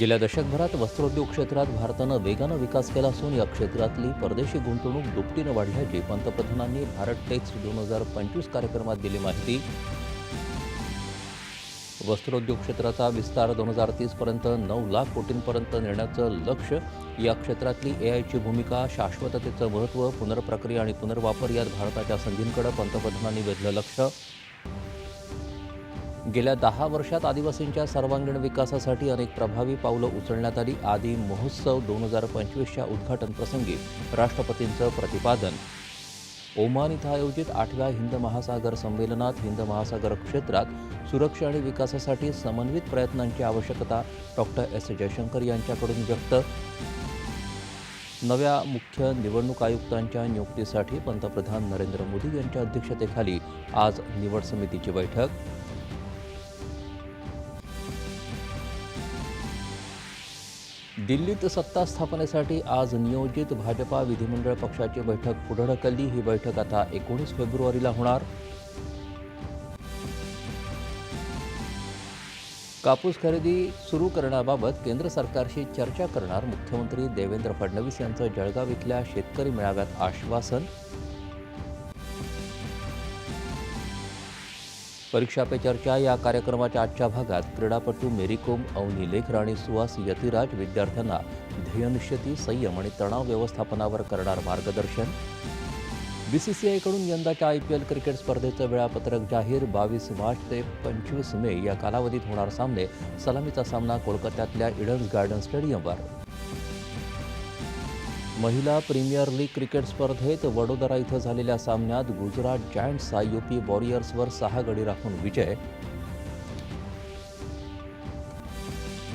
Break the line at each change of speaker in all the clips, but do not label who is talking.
गेल्या दशकभरात वस्त्रोद्योग क्षेत्रात भारतानं वेगानं विकास केला असून या क्षेत्रातली परदेशी गुंतवणूक दुपटीनं वाढल्याची पंतप्रधानांनी भारत टेक्स दोन हजार पंचवीस कार्यक्रमात दिली माहिती. वस्त्रोद्योग क्षेत्राचा विस्तार दोन हजार तीसपर्यंत नऊ लाख कोटींपर्यंत नेण्याचं लक्ष्य या क्षेत्रातली एआयची भूमिका शाश्वततेचं महत्त्व पुनर्प्रक्रिया आणि पुनर्वापर यात भारताच्या संधींकडे पंतप्रधानांनी वेधलं लक्ष. गेल्या दहा वर्षात आदिवासींच्या सर्वांगीण विकासासाठी अनेक प्रभावी पावलं उचलण्यात आली. आदी महोत्सव दोन हजार पंचवीसच्या उद्घाटन प्रसंगी राष्ट्रपतींचं प्रतिपादन. ओमान इथं आयोजित आठव्या हिंद महासागर संमेलनात हिंद महासागर क्षेत्रात सुरक्षा आणि विकासासाठी समन्वित प्रयत्नांची आवश्यकता डॉक्टर एस. जयशंकर यांच्याकडून व्यक्त. नव्या मुख्य निवडणूक आयुक्तांच्या नियुक्तीसाठी पंतप्रधान नरेंद्र मोदी यांच्या अध्यक्षतेखाली आज निवड समितीची बैठक. दिल्लीत सत्ता स्थापनेसाठी आज नियोजित भाजपा विधिमंडळ पक्षाची बैठक पुढे ढकलली. ही बैठक आता एकोणीस फेब्रुवारीला होणार. कापूस खरेदी सुरू करण्याबाबत केंद्र सरकारशी चर्चा करणार मुख्यमंत्री देवेंद्र फडणवीस यांचं जळगाव इथल्या शेतकरी मेळाव्यात आश्वासन परीक्षा पे चर्चा या कार्यक्रमाच्या आजच्या भागात क्रीडापटू मेरी कोम अवनी लेखर आणि सुहास यतिराज विद्यार्थ्यांना ध्येयनिश्चिती संयम आणि तणाव व्यवस्थापनावर करणार मार्गदर्शन. बीसीसीआयकडून यंदाच्या आय पी एल क्रिकेट स्पर्धेचं वेळापत्रक जाहीर बावीस मार्च ते पंचवीस मे या कालावधीत होणार सामने सलामीचा सामना कोलकात्यातल्या इडन्स गार्डन स्टेडियमवर. महिला प्रीमियर लीग क्रिकेट स्पर्धेत वडोदरा इथं झालेल्या सामन्यात गुजरात जायंट्सचा युपी वॉरियर्सवर सहा गडी राखून विजय.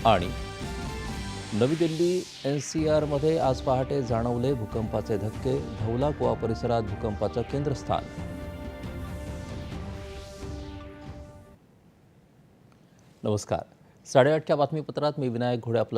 आणि नवी दिल्ली एन सी आरमध्ये आज पहाटे जाणवले भूकंपाचे धक्के धौला परिसरात भूकंपाचं केंद्रस्थान. नमस्कार. साडेआठच्या बातमीपत्रात मी विनायक घोडे आपलं